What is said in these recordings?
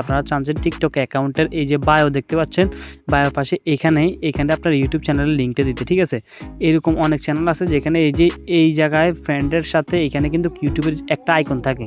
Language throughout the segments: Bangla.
আপনারা যে টিকটক অ্যাকাউন্টের এই যে বায়ো দেখতে পাচ্ছেন বায়োর পাশে এখানেই এখানে আপনার ইউটিউব চ্যানেলের লিঙ্কটা দিতে, ঠিক আছে? এরকম অনেক চ্যানেল আছে যেখানে এই যে, এই জায়গায় ফ্রেন্ডের সাথে এখানে কিন্তু ইউটিউবের একটা আইকন থাকে।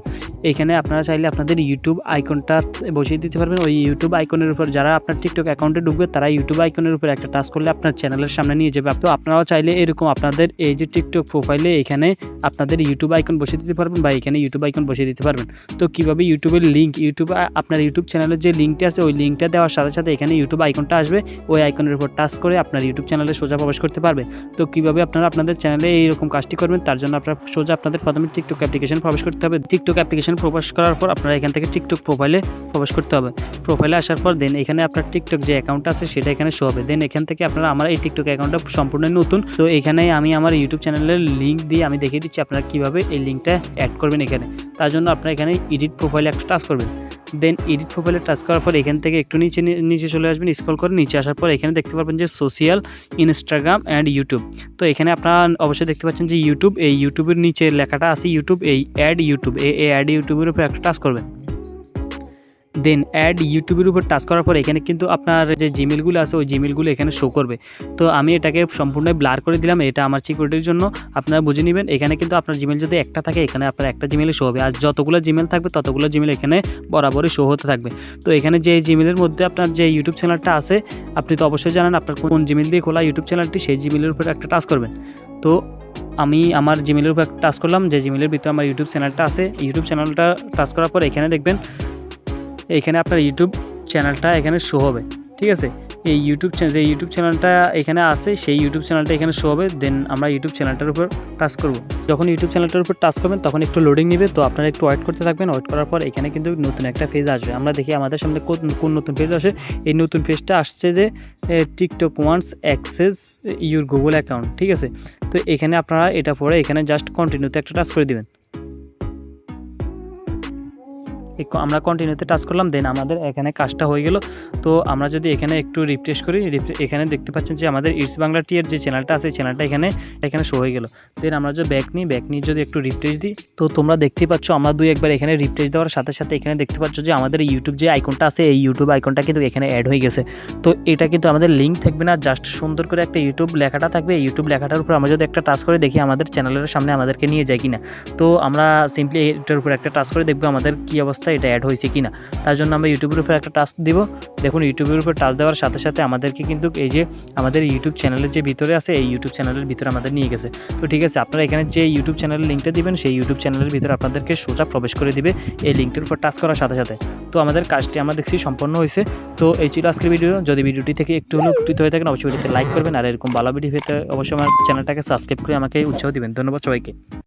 এখানে আপনারা চাইলে আপনাদের ইউটিউব আইকনটা বসিয়ে দিতে পারবেন। ওই ইউটিউব আইকনের উপর যারা আপনার টিকটক অ্যাকাউন্টে ঢুকবে, তারা ইউটিউব আইকনের উপর একটা টাচ করলে আপনার চ্যানেলের সামনে নিয়ে যাবে। তো আপনারাও চাইলে এরকম আপনাদের এই যে টিকটক প্রোফাইলে এখানে আপনাদের ইউটিউব আইকন বসিয়ে দিতে পারবেন বা এখানে ইউটিউব আইকন বসিয়ে দিতে পারবেন। তো কীভাবে ইউটিউবের লিঙ্ক ইউটিউব আপনার ইউটিউব চ্যানেলের যে লিঙ্কটা আছে, ওই লিঙ্কটা দেওয়ার সাথে সাথে এখানে ইউটিউব আইকনটা আসবে। ওই আইকনের উপর টাচ করে আপনার ইউটিউব চ্যানেলে সোজা প্রবেশ করতে পারবে তো কীভাবে আপনারা আপনাদের চ্যানেলে এইরকম কাজটি করবেন, তার জন্য আপনারা সোজা আপনাদের প্রথমে টিকটক অ্যাপ্লিকেশন প্রবেশ করতে হবে। টিকটক অ্যাপ্লিকেশন প্রবেশ করার পর আপনারা এখান থেকে টিকটক প্রোফাইলে প্রবেশ করতে হবে। প্রোফাইলে আসার পর দেন এখানে আপনার টিকটক যে অ্যাকাউন্ট আছে সেটা এখানে শো হবে। দেন এখান থেকে আপনারা আমার এই টিকটক অ্যাকাউন্টটা সম্পূর্ণ নতুন। তো এখানে আমি আমার ইউটিউব চ্যানেলের লিঙ্ক দিয়ে আমি দেখিয়ে দিচ্ছি আপনারা কীভাবে এই লিঙ্কটা অ্যাড করবেন এখানে। তার জন্য আপনারা এখানে এডিট প্রোফাইলে একটা টাচ করবেন। দেন এডিট প্রোফাইলে টাচ করার পর এখান থেকে একটু নিচে নিচে চলে আসবেন স্ক্রল করে নিচে আসার পর এখানে দেখতে পারবেন যে সোশিয়াল ইনস্টাগ্রাম অ্যান্ড ইউটিউব তো এখানে আপনারা অবশ্যই দেখতে পাচ্ছেন যে ইউটিউব এই ইউটিউবের নিচে লেখাটা আছে ইউটিউব এই অ্যাড ইউটিউব এই অ্যাড ইউটিউবের উপর একটা টাচ করবেন। দেন অ্যাড ইউটিউবের উপর টাচ করার পর এখানে কিন্তু আপনার যে জিমেলগুলো আছে, ওই জিমেলগুলো এখানে শো করবে। তো আমি এটাকে সম্পূর্ণ ব্লার করে দিলাম, এটা আমার সিকিউরিটির জন্য। আপনারা বুঝে নেবেন, এখানে কিন্তু আপনার জিমেল যদি একটা থাকে, এখানে আপনার একটা জিমেলে শো হবে। আর যতগুলো জিমেল থাকবে, ততগুলো জিমেল এখানে বরাবরই শো হতে থাকবে। তো এখানে যে জিমেলের মধ্যে আপনার যে ইউটিউব চ্যানেলটা আছে, আপনি তো অবশ্যই জানেন, আপনার কোন জিমেল দিয়ে খোলা ইউটিউব চ্যানেলটি সেই জিমেলের উপর একটা টাচ করবেন। তো আমি আমার জিমেলের উপর টাচ করলাম, যে জিমেলের ভিতরে আমার ইউটিউব চ্যানেলটা আছে ইউটিউব চ্যানেলটা টাচ করার পর এখানে দেখবেন এখানে আপনার ইউটিউব চ্যানেলটা এখানে শো হবে, ঠিক আছে? এই ইউটিউব চ্যানেল যে ইউটিউব চ্যানেলটা এখানে আছে, সেই ইউটিউব চ্যানেলটা এখানে শো হবে দেন আমরা ইউটিউব চ্যানেলটার উপর টাচ করব। যখন ইউটিউব চ্যানেলটার উপর টাচ করবেন, তখন একটু লোডিং নেবে, তো আপনারা একটু ওয়েট করতে থাকবেন। ওয়েট করার পর এখানে কিন্তু নতুন একটা পেজ আসবে। আমরা দেখি আমাদের সামনে কোন নতুন পেজ আসে। এই নতুন পেজটা আসছে যে TikTok wants access your Google account ঠিক আছে? তো এখানে আপনারা এটা পরে এখানে জাস্ট কন্টিনিউতে একটা টাচ করে দিবেন। আমরা কন্টিনিউতে টাচ করলাম দেন আমাদের এখানে কাজটা হয়ে গেল। তো আমরা যদি এখানে একটু রিফ্রেশ করি এখানে দেখতে পাচ্ছেন যে আমাদের ইটস বাংলা টিয়ের যে চ্যানেলটা আছে চ্যানেলটা এখানে এখানে শো হয়ে গেল। দেন আমরা যদি ব্যাক নিই ব্যাক নিয়ে যদি একটু রিফ্রেশ দিই, তো তোমরা দেখতে পাচ্ছ, আমরা দুই একবার এখানে রিফ্রেশ দেওয়ার সাথে সাথে এখানে দেখতে পাচ্ছ যে আমাদের ইউটিউব যে আইকনটা আছে, এই ইউটিউব আইকনটা কিন্তু এখানে অ্যাড হয়ে গেছে। তো এটা কিন্তু আমাদের লিঙ্ক থাকবে না জাস্ট সুন্দর করে একটা ইউটিউব লেখাটা থাকবে। ইউটিউব লেখাটার উপর আমরা যদি একটা টাচ করে দেখি, আমাদের চ্যানেলের সামনে আমাদেরকে নিয়ে যায় কিনা। তো আমরা সিম্পলি এটার উপর একটা টাচ করে দেখব, আমাদের কী অবস্থা এটা অ্যাড হয়েছে কিনা। তার জন্য আমরা ইউটিউবের উপর একটা টাস্ক দিব। দেখুন ইউটিউবের উপর টাচ দেওয়ার সাথে সাথে আমাদেরকে কিন্তু এই যে আমাদের ইউটিউব চ্যানেলের যে ভিতরে আছে, এই ইউটিউব চ্যানেলের ভিতরে আমাদের নিয়ে গেছে। তো ঠিক আছে, আপনারা এখানে যে ইউটিউব চ্যানেলের লিঙ্কটা দিবেন, সেই ইউটিউব চ্যানেলের ভিতরে আপনাদেরকে সোজা প্রবেশ করে দিবে এই লিঙ্কটির উপর টাচ করার সাথে সাথে। তো আমাদের কাজটি আমরা দেখছি সম্পন্ন হয়েছে। তো এই ছিল আজকের ভিডিও যদি ভিডিওটি থেকে একটু হলেও উপকৃত হয়ে থাকেন, অবশ্যই ভিডিওতে লাইক করবেন। আর এরকম ভালো ভিডিও পেতে অবশ্যই আমার চ্যানেলটাকে সাবস্ক্রাইব করে আমাকে উৎসাহ দিবেন। ধন্যবাদ সবাইকে।